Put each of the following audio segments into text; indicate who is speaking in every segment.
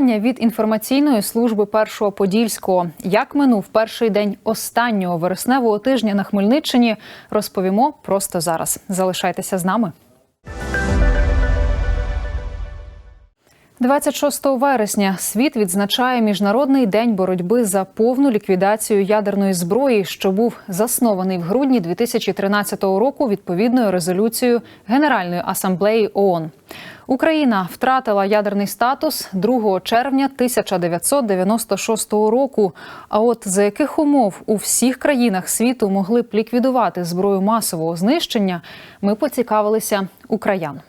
Speaker 1: Вітання від інформаційної служби першого подільського. Як минув перший день останнього вересневого тижня на Хмельниччині, розповімо просто зараз. Залишайтеся з нами. 26 вересня світ відзначає міжнародний день боротьби за повну ліквідацію ядерної зброї, що був заснований в грудні 2013 року відповідною резолюцією Генеральної асамблеї ООН. Україна втратила ядерний статус 2 червня 1996 року. А от за яких умов у всіх країнах світу могли б ліквідувати зброю масового знищення, ми поцікавилися у краян.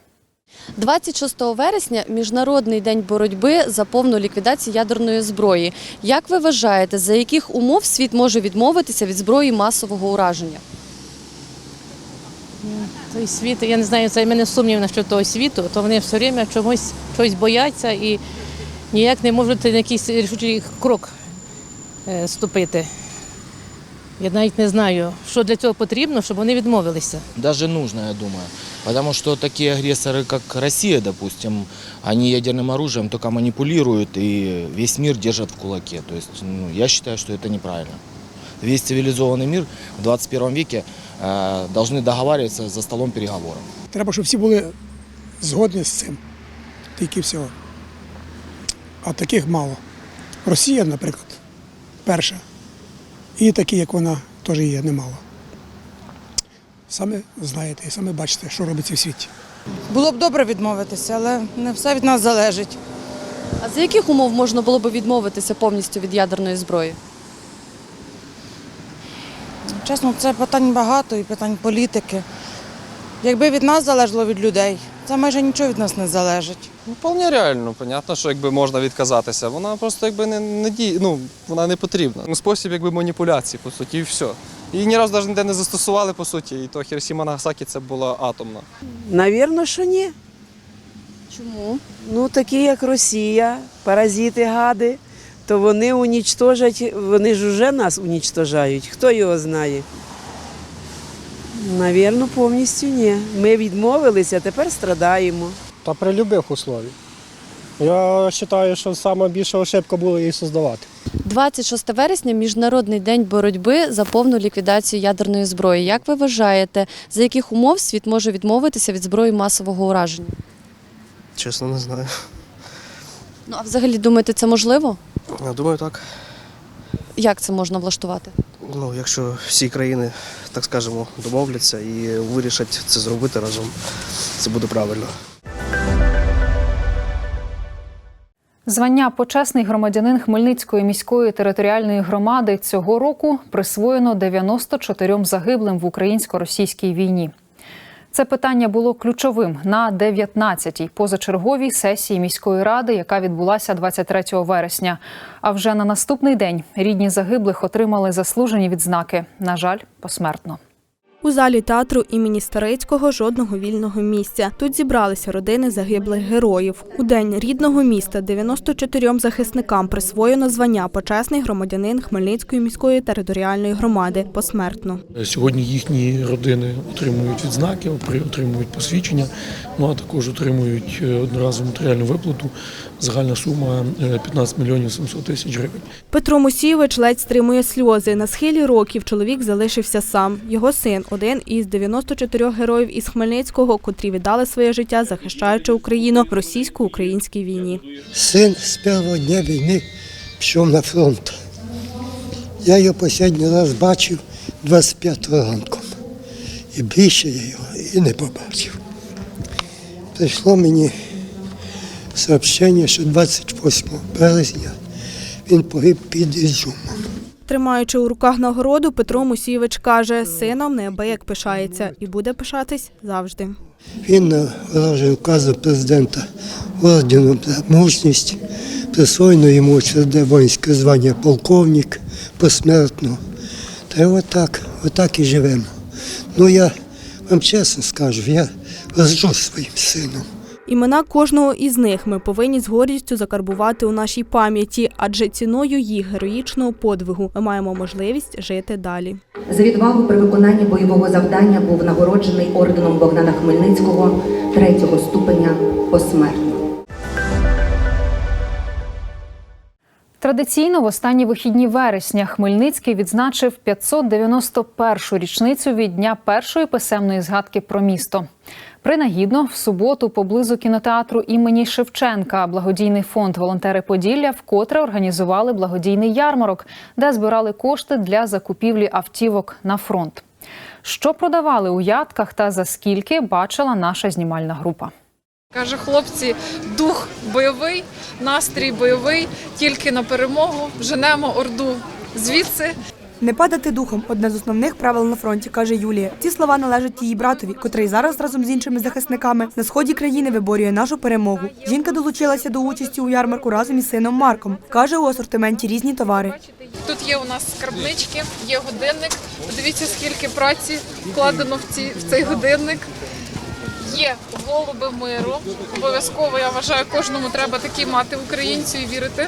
Speaker 2: 26 вересня міжнародний день боротьби за повну ліквідацію ядерної зброї. Як ви вважаєте, за яких умов світ може відмовитися від зброї масового ураження?
Speaker 3: Той світ, я не знаю, це мене сумнів насчет того світу, то вони все время чомусь чогось бояться і ніяк не можуть на якийсь рішучий крок е, ступити. Я навіть не знаю, що для цього потрібно, щоб вони відмовилися.
Speaker 4: Даже нужно, я думаю. Потому что такие агрессоры, как Россия, допустим, они ядерным оружием только манипулируют и весь мир держат в кулаке. То есть ну, я считаю, что это неправильно. Весь цивилизованный мир в 21 веке э, должны договариваться за столом переговоров.
Speaker 5: Треба, щоб всі були згодні з цим. Тільки всього. А таких мало. Росія, наприклад, перша. І такі, як вона, теж є немало. Саме знаєте і саме бачите, що робиться в світі.
Speaker 6: Було б добре відмовитися, але не все від нас залежить.
Speaker 2: А за яких умов можна було б відмовитися повністю від ядерної зброї?
Speaker 6: Чесно, це питань багато і питань політики. Якби від нас залежало від людей, це майже нічого від нас не залежить.
Speaker 7: Ну, вполне реально. Понятно, що якби можна відказатися. Вона просто якби не, не діє, ну, вона не потрібна. Ну, спосіб якби маніпуляції, по суті, і все. Її ні разу навіть ніде не застосували, по суті, і то Хіросіма Нагасакі це була атомна.
Speaker 8: Навірно, що ні.
Speaker 2: Чому?
Speaker 8: Ну, такі, як Росія, паразити, гади, то вони унічтожать, вони ж вже нас унічтожають. Хто його знає? Навірно, повністю ні. Ми відмовилися, тепер страдаємо.
Speaker 9: Та при будь-яких условиях. Я вважаю, що саме більша ошибка була її создавати.
Speaker 2: 26 вересня міжнародний день боротьби за повну ліквідацію ядерної зброї. Як ви вважаєте, за яких умов світ може відмовитися від зброї масового ураження?
Speaker 10: Чесно, не знаю.
Speaker 2: Ну а взагалі думаєте, це можливо?
Speaker 10: Я думаю, так.
Speaker 2: Як це можна влаштувати?
Speaker 10: Ну, якщо всі країни, так скажемо, домовляться і вирішать це зробити разом, це буде правильно.
Speaker 1: Звання почесний громадянин Хмельницької міської територіальної громади цього року присвоєно 94 загиблим в українсько-російській війні. Це питання було ключовим на 19-й позачерговій сесії міської ради, яка відбулася 23 вересня. А вже на наступний день рідні загиблих отримали заслужені відзнаки. На жаль, посмертно.
Speaker 11: У залі театру імені Старицького жодного вільного місця. Тут зібралися родини загиблих героїв. У день рідного міста 94 захисникам присвоєно звання почесний громадянин Хмельницької міської територіальної громади посмертно.
Speaker 12: Сьогодні їхні родини отримують відзнаки, отримують посвідчення, ну а також отримують е, одноразову матеріальну виплату. Загальна сума е, 15 мільйонів 700 тисяч гривень.
Speaker 11: Петро Мусійович ледь стримує сльози. На схилі років чоловік залишився сам. Його син один із 94 героїв із Хмельницького, котрі віддали своє життя, захищаючи Україну в російсько-українській війні.
Speaker 13: Син з першого дня війни пішов на фронт. Я його останній раз бачив 25 ранком. І більше я його і не побачив. Прийшло мені сообщення, що 28 березня він погиб під Ізюмом.
Speaker 11: Тримаючи у руках нагороду, Петро Мусійович каже, сином неабияк пишається і буде пишатись завжди.
Speaker 13: Він нагороджений указом президента орденом за мужність, присвоєно йому череде воїнське звання полковник посмертно. Та й отак, отак і живемо. Ну я вам чесно скажу, я горжусь своїм сином.
Speaker 11: Імена кожного із них ми повинні з гордістю закарбувати у нашій пам'яті, адже ціною їх героїчного подвигу ми маємо можливість жити далі.
Speaker 14: За відвагу при виконанні бойового завдання був нагороджений орденом Богдана Хмельницького третього ступеня посмертно.
Speaker 1: Традиційно в останні вихідні вересня Хмельницький відзначив 591-шу річницю від дня першої писемної згадки про місто. Принагідно в суботу поблизу кінотеатру імені Шевченка благодійний фонд Волонтери Поділля вкотре організували благодійний ярмарок, де збирали кошти для закупівлі автівок на фронт. Що продавали у ядках та за скільки бачила наша знімальна група.
Speaker 15: Каже, хлопці, дух бойовий, настрій бойовий, тільки на перемогу женемо орду звідси.
Speaker 16: Не падати духом одне з основних правил на фронті, каже Юлія. Ці слова належать її братові, котрий зараз разом з іншими захисниками на сході країни виборює нашу перемогу. Жінка долучилася до участі у ярмарку разом із сином Марком. каже у асортименті різні товари.
Speaker 15: Тут є у нас скарбнички, є годинник. Подивіться, скільки праці вкладено в, ці, в цей годинник. Є голуби миру. Обов'язково я вважаю, кожному треба такі мати українцю і вірити.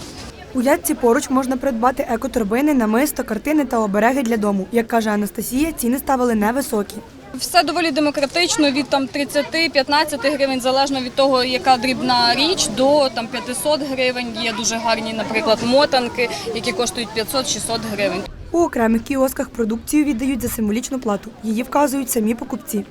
Speaker 16: У ядці поруч можна придбати екоторбини, намисто, картини та обереги для дому. Як каже Анастасія, ціни ставили невисокі.
Speaker 17: Все доволі демократично від там 30-15 гривень, залежно від того, яка дрібна річ, до там 500 гривень. Є дуже гарні, наприклад, мотанки, які коштують 500-600 гривень.
Speaker 16: У окремих кіосках продукцію віддають за символічну плату. Її вказують самі покупці.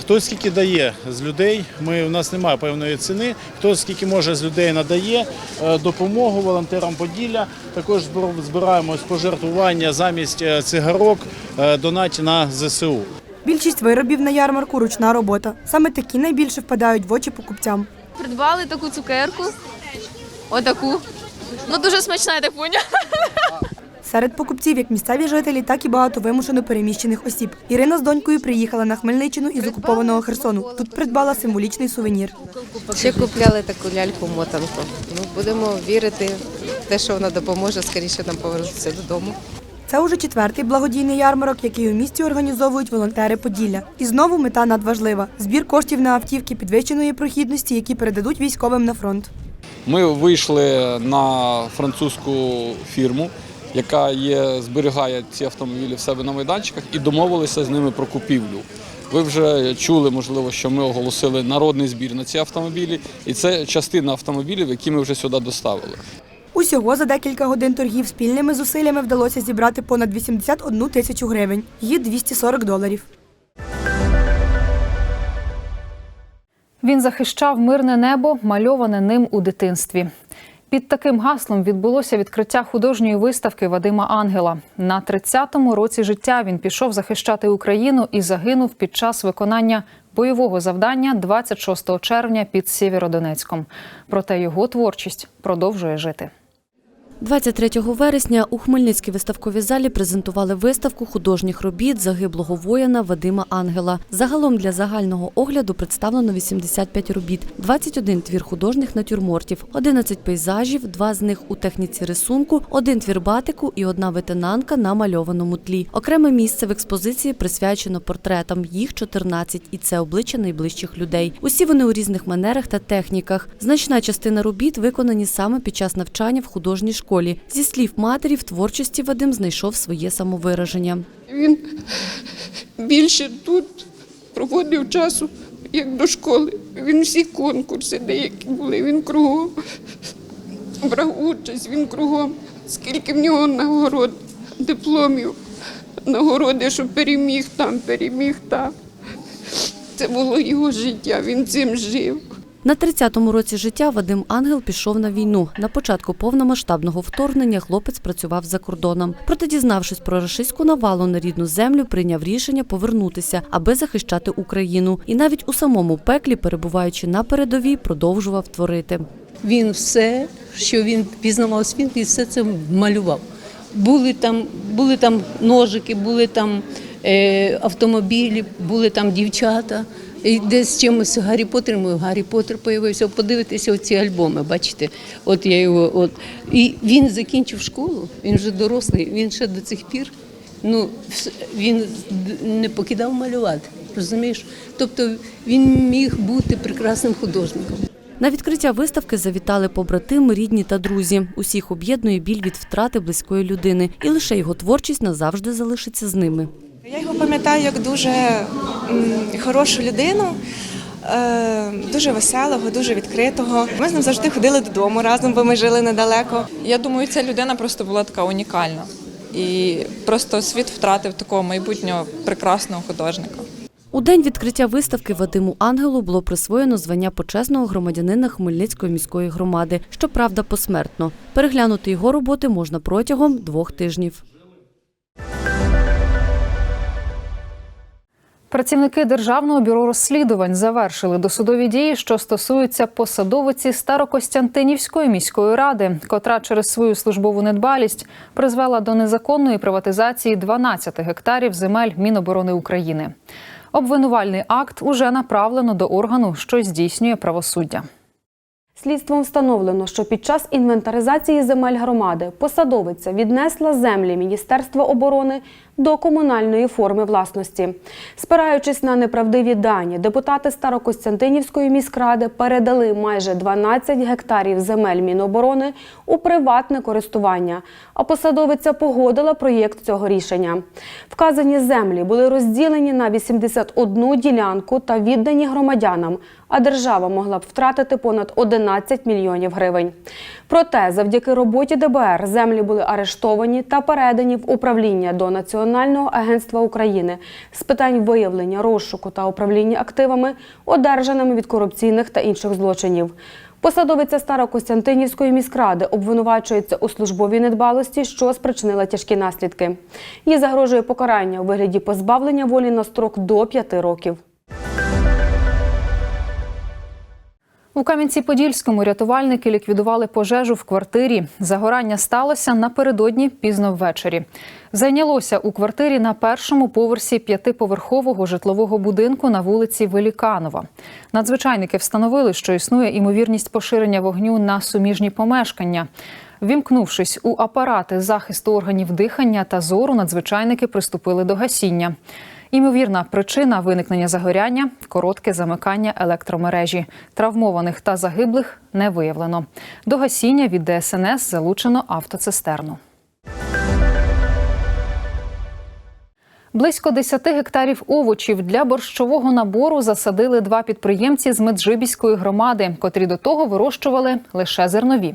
Speaker 18: Хто скільки дає з людей, ми, у нас немає певної ціни. Хто скільки може з людей надає е, допомогу волонтерам Поділля. Також збир- збираємо з пожертвування замість е, цигарок е, донать на ЗСУ.
Speaker 16: Більшість виробів на ярмарку ручна робота. Саме такі найбільше впадають в очі покупцям.
Speaker 19: Придбали таку цукерку. Отаку. Ну дуже смачна, я так поняла.
Speaker 16: Серед покупців як місцеві жителі, так і багато вимушено переміщених осіб. Ірина з донькою приїхала на Хмельниччину із окупованого Херсону. Тут придбала символічний сувенір.
Speaker 20: Ще купляли таку ляльку-мотанку. Ну, будемо вірити в те, що вона допоможе скоріше нам повернутися додому.
Speaker 16: Це уже четвертий благодійний ярмарок, який у місті організовують волонтери Поділля. І знову мета надважлива збір коштів на автівки підвищеної прохідності, які передадуть військовим на фронт.
Speaker 21: Ми вийшли на французьку фірму, яка є, зберігає ці автомобілі в себе на майданчиках, і домовилися з ними про купівлю. Ви вже чули, можливо, що ми оголосили народний збір на ці автомобілі, і це частина автомобілів, які ми вже сюди доставили.
Speaker 16: Усього за декілька годин торгів спільними зусиллями вдалося зібрати понад 81 тисячу гривень. Її 240 доларів.
Speaker 1: Він захищав мирне небо, мальоване ним у дитинстві. Під таким гаслом відбулося відкриття художньої виставки Вадима Ангела. На 30-му році життя він пішов захищати Україну і загинув під час виконання бойового завдання 26 червня під Сєвєродонецьком. Проте його творчість продовжує жити.
Speaker 2: 23 вересня у Хмельницькій виставковій залі презентували виставку художніх робіт загиблого воїна Вадима Ангела. Загалом для загального огляду представлено 85 робіт, 21 твір художніх натюрмортів, 11 пейзажів, два з них у техніці рисунку, один твір батику і одна ветенанка на мальованому тлі. Окреме місце в експозиції присвячено портретам. Їх 14, і це обличчя найближчих людей. Усі вони у різних манерах та техніках. Значна частина робіт виконані саме під час навчання в художній школі. Зі слів матері, в творчості Вадим знайшов своє самовираження.
Speaker 22: Він більше тут проводив часу, як до школи. Він всі конкурси, деякі були, він кругом брав участь, він кругом. Скільки в нього нагород, дипломів, нагороди, що переміг там, переміг там. Це було його життя, він цим жив.
Speaker 2: На 30-му році життя Вадим Ангел пішов на війну. На початку повномасштабного вторгнення хлопець працював за кордоном. Проте, дізнавшись про рашистську навалу на рідну землю, прийняв рішення повернутися, аби захищати Україну. І навіть у самому пеклі, перебуваючи на передовій, продовжував творити.
Speaker 23: Він все, що він пізнавав світ, і все це малював. Були там, були там ножики, були там е, автомобілі, були там дівчата. І десь чимось Гаррі Поттер, мой Гаррі Поттер появився. Подивитися оці альбоми, бачите, от я його от. І він закінчив школу, він вже дорослий, він ще до цих пір. Ну, він не покидав малювати, розумієш? Тобто він міг бути прекрасним художником.
Speaker 2: На відкриття виставки завітали побратими, рідні та друзі. Усіх об'єднує біль від втрати близької людини, і лише його творчість назавжди залишиться з ними.
Speaker 24: Я його пам'ятаю як дуже хорошу людину,
Speaker 25: Е, дуже веселого, дуже відкритого. Ми з ним завжди ходили додому разом, бо ми жили недалеко.
Speaker 26: Я думаю, ця людина просто була така унікальна. І просто світ втратив такого майбутнього прекрасного художника.
Speaker 2: У день відкриття виставки Вадиму Ангелу було присвоєно звання почесного громадянина Хмельницької міської громади, щоправда, посмертно. Переглянути його роботи можна протягом двох тижнів.
Speaker 1: Працівники Державного бюро розслідувань завершили досудові дії, що стосуються посадовиці Старокостянтинівської міської ради, котра через свою службову недбалість призвела до незаконної приватизації 12 гектарів земель Міноборони України. Обвинувальний акт уже направлено до органу, що здійснює правосуддя.
Speaker 27: Слідством встановлено, що під час інвентаризації земель громади посадовиця віднесла землі Міністерства оборони до комунальної форми власності. Спираючись на неправдиві дані, депутати Старокостянтинівської міськради передали майже 12 гектарів земель Міноборони у приватне користування, а посадовиця погодила проєкт цього рішення. Вказані землі були розділені на 81 ділянку та віддані громадянам, а держава могла б втратити понад 11 мільйонів гривень. Проте, завдяки роботі ДБР землі були арештовані та передані в управління до Національного агентства України з питань виявлення, розшуку та управління активами, одержаними від корупційних та інших злочинів. Посадовиця Старокостянтинівської міськради обвинувачується у службовій недбалості, що спричинила тяжкі наслідки. Їй загрожує покарання у вигляді позбавлення волі на строк до 5 років.
Speaker 1: У Кам'янці-Подільському рятувальники ліквідували пожежу в квартирі. Загорання сталося напередодні пізно ввечері. Зайнялося у квартирі на першому поверсі п'ятиповерхового житлового будинку на вулиці Веліканова. Надзвичайники встановили, що існує імовірність поширення вогню на суміжні помешкання. Вімкнувшись у апарати захисту органів дихання та зору, надзвичайники приступили до гасіння. Імовірна причина виникнення загоряння коротке замикання електромережі. Травмованих та загиблих не виявлено. До гасіння від ДСНС залучено автоцистерну. Близько 10 гектарів овочів для борщового набору засадили два підприємці з Меджибіської громади, котрі до того вирощували лише зернові.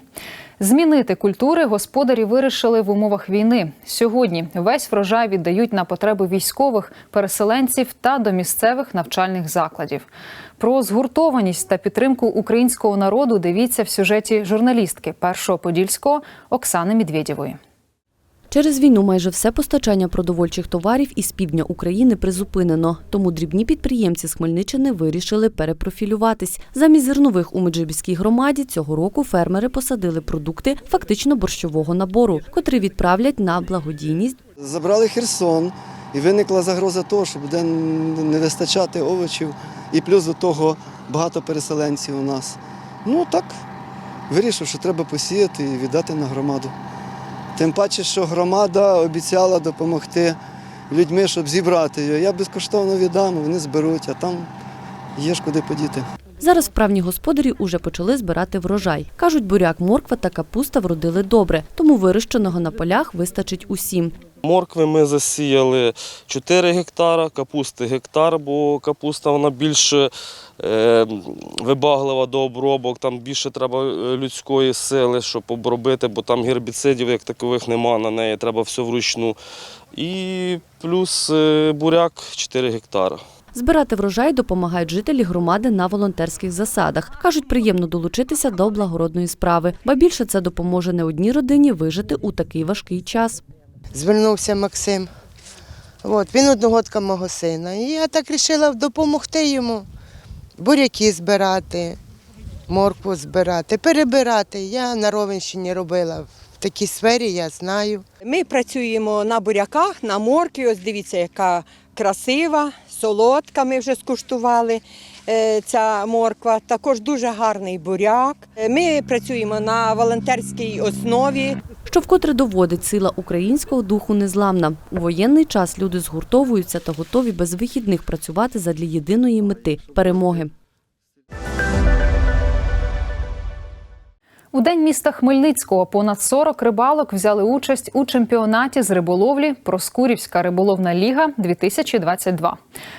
Speaker 1: Змінити культури господарі вирішили в умовах війни. Сьогодні весь врожай віддають на потреби військових, переселенців та до місцевих навчальних закладів. Про згуртованість та підтримку українського народу дивіться в сюжеті журналістки першого подільського Оксани Медведєвої.
Speaker 2: Через війну майже все постачання продовольчих товарів із півдня України призупинено. Тому дрібні підприємці з Хмельниччини вирішили перепрофілюватись. Замість зернових у Меджибіській громаді цього року фермери посадили продукти фактично борщового набору, котрі відправлять на благодійність.
Speaker 24: Забрали Херсон, і виникла загроза того, що буде не вистачати овочів, і плюс до того багато переселенців у нас. Ну так, вирішив, що треба посіяти і віддати на громаду. Тим паче, що громада обіцяла допомогти людьми, щоб зібрати його. Я безкоштовно віддам, вони зберуть, а там є ж куди подіти.
Speaker 2: Зараз вправні господарі уже почали збирати врожай. Кажуть, буряк, морква та капуста вродили добре, тому вирощеного на полях вистачить усім.
Speaker 28: Моркви ми засіяли 4 гектара, капусти гектар, бо капуста вона більш е, вибаглива до обробок, там більше треба е, людської сили, щоб обробити, бо там гербіцидів як такових нема на неї, треба все вручну. І плюс е, буряк 4 гектара.
Speaker 2: Збирати врожай допомагають жителі громади на волонтерських засадах. Кажуть, приємно долучитися до благородної справи, ба більше це допоможе не одній родині вижити у такий важкий час.
Speaker 29: Звернувся Максим. От, він одногодка мого сина. І я так вирішила допомогти йому буряки збирати, моркву збирати, перебирати. Я на Ровенщині робила в такій сфері, я знаю.
Speaker 30: Ми працюємо на буряках, на моркві. Ось дивіться, яка красива, солодка. Ми вже скуштували е, ця морква. Також дуже гарний буряк. Е, Ми працюємо на волонтерській основі.
Speaker 2: Що вкотре доводить сила українського духу незламна. У воєнний час люди згуртовуються та готові без вихідних працювати задля єдиної мети перемоги.
Speaker 1: У день міста Хмельницького понад 40 рибалок взяли участь у чемпіонаті з риболовлі Проскурівська риболовна ліга 2022.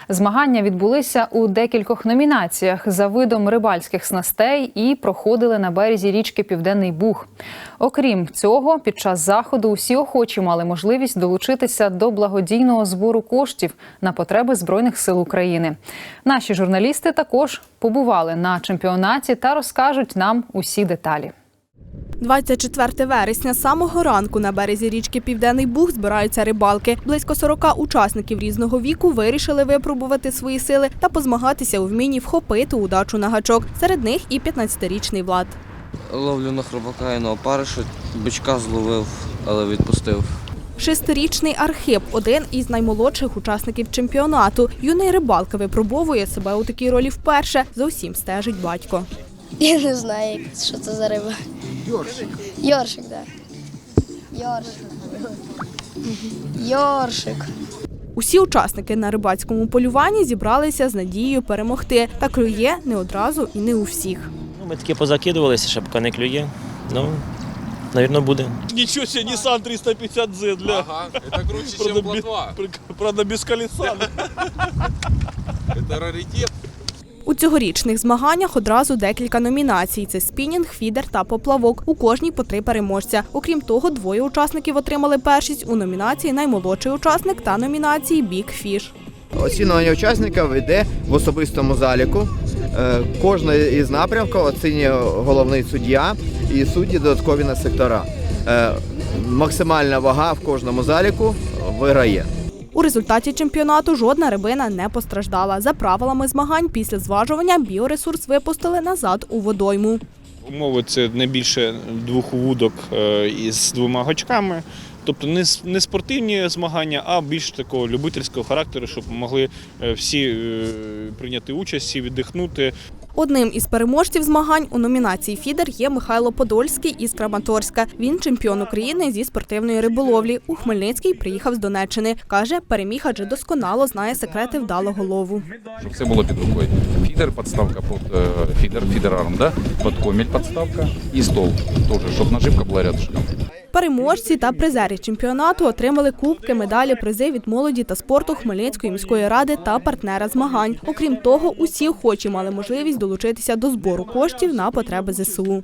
Speaker 1: Змагання відбулися у декількох номінаціях за видом рибальських снастей і проходили на березі річки Південний Буг. Окрім цього, під час заходу усі охочі мали можливість долучитися до благодійного збору коштів на потреби збройних сил України. Наші журналісти також побували на чемпіонаті та розкажуть нам усі деталі.
Speaker 11: 24 вересня з самого ранку на березі річки Південний Буг збираються рибалки. Близько 40 учасників різного віку вирішили випробувати свої сили та позмагатися у вмінні вхопити удачу на гачок. Серед них і 15-річний Влад.
Speaker 31: Ловлю на хробака і на опариша, бичка зловив, але відпустив.
Speaker 11: Шестирічний Архип один із наймолодших учасників чемпіонату. Юний рибалка випробовує себе у такій ролі вперше. За усім стежить батько.
Speaker 32: Я не знаю, що це за риба. Йоршик. Йоршик, так. Йоршик. Йоршик.
Speaker 11: Усі учасники на рибацькому полюванні зібралися з надією перемогти. Та клює не одразу і не у всіх.
Speaker 33: Ну, Ми таки позакидувалися, шапка не клює. Ну, навірно, буде.
Speaker 18: Ничего себе, Nissan 350Z, для.
Speaker 34: Ага, это круче, плотва.
Speaker 18: пр- Правда, без колеса.
Speaker 34: Это раритет.
Speaker 11: У цьогорічних змаганнях одразу декілька номінацій: це спінінг, фідер та поплавок. У кожній по три переможця. Окрім того, двоє учасників отримали першість у номінації Наймолодший учасник та номінації Бік Фіш.
Speaker 35: Оцінювання учасників йде в особистому заліку. Е, Кожний із напрямків оцінює головний суддя і судді додаткові на сектора. Е, Максимальна вага в кожному заліку виграє.
Speaker 11: У результаті чемпіонату жодна рибина не постраждала. За правилами змагань після зважування біоресурс випустили назад у водойму.
Speaker 36: Умови це не більше двох вудок е, із двома гачками. Тобто не, спортивні змагання, а більш такого любительського характеру, щоб могли е, всі е, прийняти участь, всі віддихнути.
Speaker 11: Одним із переможців змагань у номінації Фідер є Михайло Подольський із Краматорська. Він чемпіон України зі спортивної риболовлі. У Хмельницький приїхав з Донеччини. Каже, переміг адже досконало знає секрети вдалого лову.
Speaker 37: Щоб все було під рукою. Фідер, подставка під е, фідер, фідерарм, да? під коміль подставка і стол. Теж, щоб наживка була рядышком.
Speaker 11: Переможці та призери чемпіонату отримали кубки, медалі, призи від молоді та спорту Хмельницької міської ради та партнера змагань. Окрім того, усі охочі мали можливість долучитися до збору коштів на потреби ЗСУ.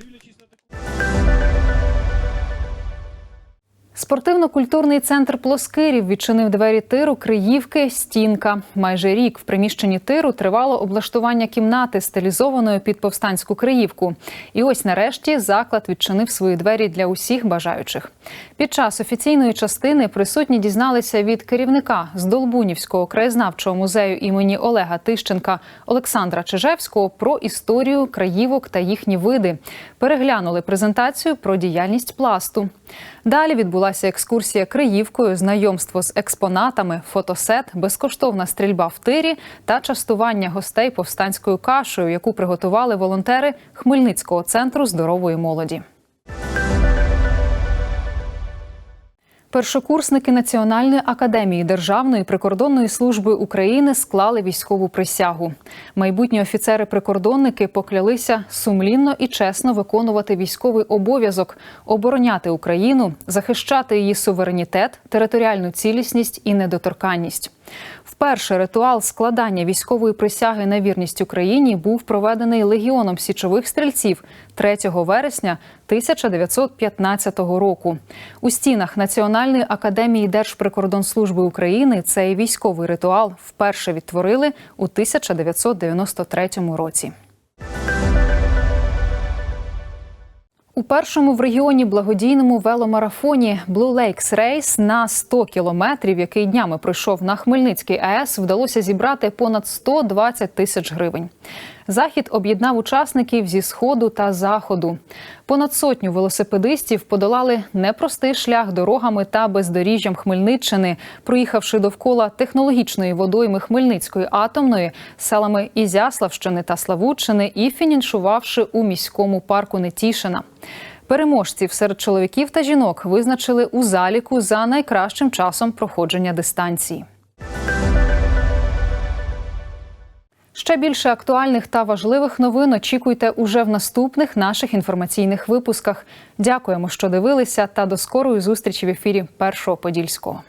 Speaker 1: Спортивно-культурний центр Плоскирів відчинив двері тиру Криївки Стінка. Майже рік в приміщенні тиру тривало облаштування кімнати, стилізованої під повстанську Криївку. І ось нарешті заклад відчинив свої двері для усіх бажаючих. Під час офіційної частини присутні дізналися від керівника з Долбунівського краєзнавчого музею імені Олега Тищенка Олександра Чижевського про історію краївок та їхні види. Переглянули презентацію про діяльність пласту. Далі відбулася екскурсія Криївкою, знайомство з експонатами, фотосет, безкоштовна стрільба в тирі та частування гостей повстанською кашею, яку приготували волонтери Хмельницького центру здорової молоді. Першокурсники Національної академії Державної прикордонної служби України склали військову присягу. Майбутні офіцери-прикордонники поклялися сумлінно і чесно виконувати військовий обов'язок, обороняти Україну, захищати її суверенітет, територіальну цілісність і недоторканність. Вперше ритуал складання військової присяги на вірність Україні був проведений легіоном січових стрільців 3 вересня 1915 року. У стінах Національної академії Держприкордонслужби України цей військовий ритуал вперше відтворили у 1993 році. У першому в регіоні благодійному веломарафоні Blue Lakes Race на 100 кілометрів, який днями пройшов на Хмельницький АЕС, вдалося зібрати понад 120 тисяч гривень. Захід об'єднав учасників зі сходу та заходу. Понад сотню велосипедистів подолали непростий шлях дорогами та бездоріжжям Хмельниччини, проїхавши довкола технологічної водойми Хмельницької атомної, селами Ізяславщини та Славутчини і фінішувавши у міському парку Нетішина. Переможців серед чоловіків та жінок визначили у заліку за найкращим часом проходження дистанції. Ще більше актуальних та важливих новин очікуйте уже в наступних наших інформаційних випусках. Дякуємо, що дивилися, та до скорої зустрічі в ефірі Першого Подільського.